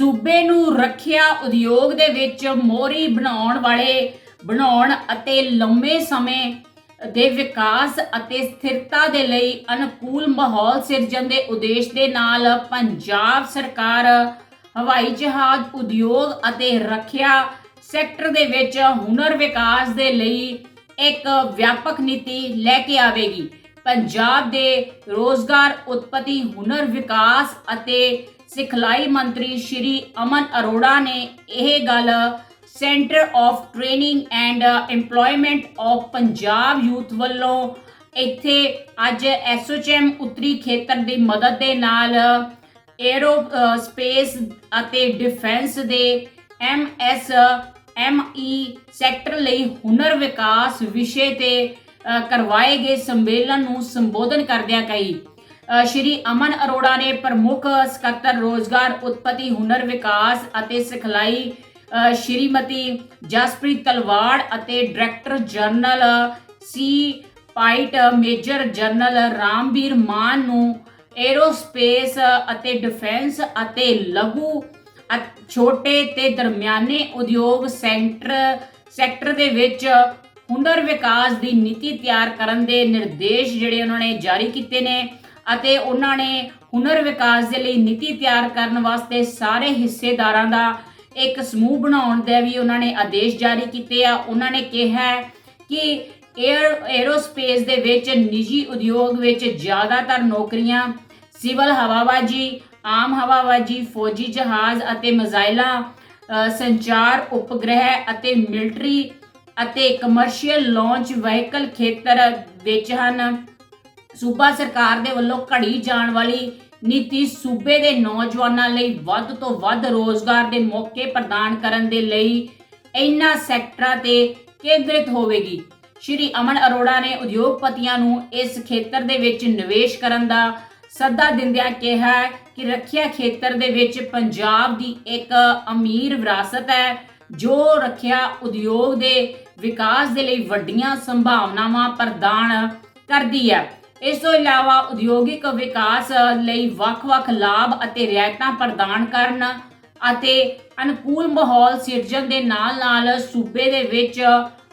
ਸੂਬੇ ਨੂੰ ਰੱਖਿਆ ਉਦਯੋਗ ਦੇ ਵਿੱਚ ਮੋਹਰੀ ਬਣਾਉਣ ਵਾਲੇ, ਬਣਾਉਣ ਅਤੇ ਲੰਮੇ ਸਮੇਂ ਦੇ ਵਿਕਾਸ ਅਤੇ ਸਥਿਰਤਾ ਦੇ ਲਈ ਅਨੁਕੂਲ ਮਾਹੌਲ ਸਿਰਜਣ ਦੇ ਉਦੇਸ਼ ਦੇ ਨਾਲ ਪੰਜਾਬ ਸਰਕਾਰ ਹਵਾਈ ਜਹਾਜ਼ ਉਦਯੋਗ ਅਤੇ ਰੱਖਿਆ ਸੈਕਟਰ ਦੇ ਵਿੱਚ ਹੁਨਰ ਵਿਕਾਸ ਦੇ ਲਈ ਇੱਕ ਵਿਆਪਕ ਨੀਤੀ ਲੈ ਕੇ ਆਵੇਗੀ। ਪੰਜਾਬ ਦੇ ਰੋਜ਼ਗਾਰ, ਉਤਪਤੀ, ਹੁਨਰ ਵਿਕਾਸ ਅਤੇ ਸਿਖਲਾਈ ਮੰਤਰੀ ਸ਼੍ਰੀ ਅਮਨ ਅਰੋੜਾ ਨੇ ਇਹ ਗੱਲ centre of training and EMPLOYMENT of Punjab youth ਵੱਲੋਂ ਇੱਥੇ ਅੱਜ ਐਸਓਚਐਮ ਉੱਤਰੀ ਖੇਤਰ ਦੀ ਮਦਦ ਦੇ ਨਾਲ ਏਰੋ ਸਪੇਸ ਅਤੇ ਡਿਫੈਂਸ ਦੇ ਐਮਐਸ ਐਮਈ ਸੈਕਟਰ ਲਈ ਹੁਨਰ ਵਿਕਾਸ ਵਿਸ਼ੇ ਤੇ ਕਰਵਾਏ ਗਏ ਸੰਮੇਲਨ ਨੂੰ ਸੰਬੋਧਨ ਕਰਦਿਆਂ ਕਹੀ ਸ਼੍ਰੀ ਅਮਨ ਅਰੋੜਾ ਨੇ ਪ੍ਰਮੁੱਖ ਸਕੱਤਰ ਰੋਜ਼ਗਾਰ, ਉਤਪਤੀ, ਹੁਨਰ, ਵਿਕਾਸ ਅਤੇ ਸਿਖਲਾਈ ਸ਼੍ਰੀਮਤੀ ਜਸਪ੍ਰੀਤ ਤਲਵਾੜ ਅਤੇ director general C PYTE major general Ramvir Mann ਨੂੰ ਏਰੋਸਪੇਸ ਅਤੇ ਡਿਫੈਂਸ ਅਤੇ ਲਘੂ ਛੋਟੇ ਤੇ ਦਰਮਿਆਨੇ ਉਦਯੋਗ ਸੈਂਟਰ, ਸੈਕਟਰ ਦੇ ਵਿੱਚ ਹੁਨਰ ਵਿਕਾਸ ਦੀ ਨੀਤੀ ਤਿਆਰ ਕਰਨ ਦੇ ਨਿਰਦੇਸ਼ ਜਿਹੜੇ ਉਹਨਾਂ ਨੇ ਜਾਰੀ ਕੀਤੇ ਨੇ ਅਤੇ ਉਹਨਾਂ ਨੇ ਹੁਨਰ ਵਿਕਾਸ ਦੇ ਲਈ ਨੀਤੀ ਤਿਆਰ ਕਰਨ ਵਾਸਤੇ ਸਾਰੇ ਹਿੱਸੇਦਾਰਾਂ ਦਾ ਇੱਕ ਸਮੂਹ ਬਣਾਉਣ ਦੇ ਵੀ ਉਹਨਾਂ ਨੇ ਆਦੇਸ਼ ਜਾਰੀ ਕੀਤੇ ਆ। ਉਹਨਾਂ ਨੇ ਕਿਹਾ ਕਿ 에ਅਰ ਐਰੋਸਪੇਸ ਦੇ ਵਿੱਚ ਨਿੱਜੀ ਉਦਯੋਗ ਵਿੱਚ ਜ਼ਿਆਦਾਤਰ ਨੌਕਰੀਆਂ, ਸਿਵਲ ਹਵਾਬਾਜੀ, ਆਮ ਹਵਾਬਾਜੀ, ਫੌਜੀ ਜਹਾਜ਼ ਅਤੇ ਮਿਜ਼ਾਈਲਾਂ ਸੰਚਾਰ, ਉਪਗ੍ਰਹਿ ਅਤੇ ਮਿਲਟਰੀ ਅਤੇ ਕਮਰਸ਼ੀਅਲ ਲਾਂਚ ਵਹੀਕਲ ਖੇਤਰ ਵਿੱਚ ਹਨ। ਸੂਬਾ ਸਰਕਾਰ ਦੇ ਵੱਲੋਂ ਘੜੀ ਜਾਣ ਵਾਲੀ ਨੀਤੀ ਸੂਬੇ ਦੇ ਨੌਜਵਾਨਾਂ ਲਈ ਵੱਧ ਤੋਂ ਵੱਧ ਰੋਜ਼ਗਾਰ ਦੇ ਮੌਕੇ ਪ੍ਰਦਾਨ ਕਰਨ ਦੇ ਲਈ ਇਨ੍ਹਾਂ ਸੈਕਟਰਾਂ ਤੇ ਕੇਂਦਰਿਤ ਹੋਵੇਗੀ। ਸ਼੍ਰੀ ਅਮਨ ਅਰੋੜਾ ਨੇ ਉਦਯੋਗਪਤੀਆਂ ਨੂੰ ਇਸ ਖੇਤਰ ਦੇ ਵਿੱਚ ਨਿਵੇਸ਼ ਕਰਨ ਦਾ ਸੱਦਾ ਦਿੰਦਿਆਂ ਕਿਹਾ ਕਿ ਰੱਖਿਆ ਖੇਤਰ ਦੇ ਵਿੱਚ ਪੰਜਾਬ ਦੀ ਇੱਕ ਅਮੀਰ ਵਿਰਾਸਤ ਹੈ। ਜੋ ਰੱਖਿਆ ਉਦਯੋਗ ਦੇ ਵਿਕਾਸ ਦੇ ਲਈ ਵੱਡੀਆਂ ਸੰਭਾਵਨਾਵਾਂ ਪ੍ਰਦਾਨ ਕਰਦੀ ਹੈ। ਇਸ ਤੋਂ ਇਲਾਵਾ ਉਦਯੋਗਿਕ ਵਿਕਾਸ ਲਈ ਵੱਖ-ਵੱਖ ਲਾਭ ਅਤੇ ਰਿਆਇਤਾਂ ਪ੍ਰਦਾਨ ਕਰਨ ਅਤੇ ਅਨੁਕੂਲ ਮਾਹੌਲ ਸਿਰਜਣ ਦੇ ਨਾਲ-ਨਾਲ ਸੂਬੇ ਦੇ ਵਿੱਚ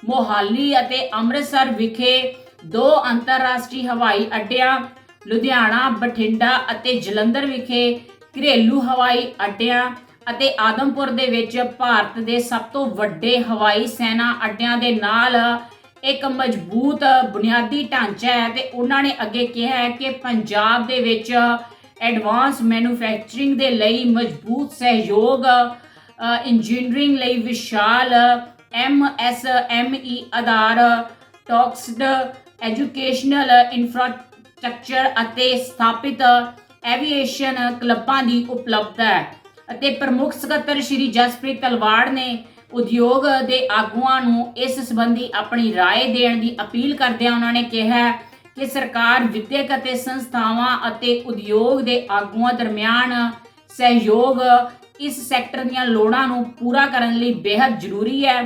ਮੋਹਾਲੀ ਅਤੇ ਅੰਮ੍ਰਿਤਸਰ ਵਿਖੇ ਦੋ ਅੰਤਰਰਾਸ਼ਟਰੀ ਹਵਾਈ ਅੱਡਿਆਂ, ਲੁਧਿਆਣਾ, ਬਠਿੰਡਾ ਅਤੇ ਜਲੰਧਰ ਵਿਖੇ ਘਰੇਲੂ ਹਵਾਈ ਅੱਡਿਆਂ ਅਤੇ ਆਦਮਪੁਰ ਦੇ ਵਿੱਚ ਭਾਰਤ ਦੇ ਸਭ ਤੋਂ ਵੱਡੇ ਹਵਾਈ ਸੈਨਾ ਅੱਡਿਆਂ ਦੇ ਨਾਲ ਇੱਕ ਮਜ਼ਬੂਤ ਬੁਨਿਆਦੀ ਢਾਂਚਾ ਹੈ ਤੇ ਉਹਨਾਂ ਨੇ ਅੱਗੇ ਕਿਹਾ ਹੈ ਕਿ ਪੰਜਾਬ ਦੇ ਵਿੱਚ ਐਡਵਾਂਸ ਮੈਨੂਫੈਕਚਰਿੰਗ ਦੇ ਲਈ ਮਜ਼ਬੂਤ ਸਹਿਯੋਗ ਇੰਜੀਨੀਅਰਿੰਗ ਲਈ ਵਿਸ਼ਾਲ ਐਮਐਸਐਮਈ ਆਧਾਰ, ਟੌਕਸਡ ਐਜੂਕੇਸ਼ਨਲ ਇਨਫਰਾਸਟ੍ਰਕਚਰ ਅਤੇ ਸਥਾਪਿਤ ਐਵੀਏਸ਼ਨ ਕਲੱਬਾਂ ਦੀ ਉਪਲਬਧਤਾ ਹੈ। ਅਤੇ ਪ੍ਰਮੁੱਖ ਸਕੱਤਰ ਸ਼੍ਰੀ ਜਸਪ੍ਰੀਤ ਤਲਵਾੜ ਨੇ ਉਦਯੋਗ ਦੇ ਆਗੂਆਂ ਨੂੰ ਇਸ ਸੰਬੰਧੀ ਆਪਣੀ رائے ਦੇਣ ਦੀ ਅਪੀਲ ਕਰਦਿਆਂ ਉਹਨਾਂ ਨੇ ਕਿਹਾ ਕਿ ਸਰਕਾਰ ਵਿਦਿਅਕ ਅਤੇ ਸੰਸਥਾਵਾਂ ਅਤੇ ਉਦਯੋਗ ਦੇ ਆਗੂਆਂ ਦਰਮਿਆਨ ਸਹਿਯੋਗ ਇਸ ਸੈਕਟਰ ਦੀਆਂ ਲੋੜਾਂ ਨੂੰ ਪੂਰਾ ਕਰਨ ਲਈ ਬੇहद ਜ਼ਰੂਰੀ ਹੈ।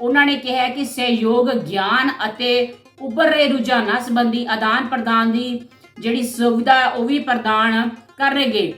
ਉਹਨਾਂ ਨੇ ਕਿਹਾ ਕਿ ਸਹਿਯੋਗ, ਗਿਆਨ ਅਤੇ ਉੱਭਰ ਰਹੇ ਰੁਝਾਨਾਂ ਸੰਬੰਧੀ ਆਦਾਨ ਪ੍ਰਦਾਨ ਦੀ ਜਿਹੜੀ ਸੁਵਿਧਾ ਉਹ ਵੀ ਪ੍ਰਦਾਨ ਕਰਨਗੇ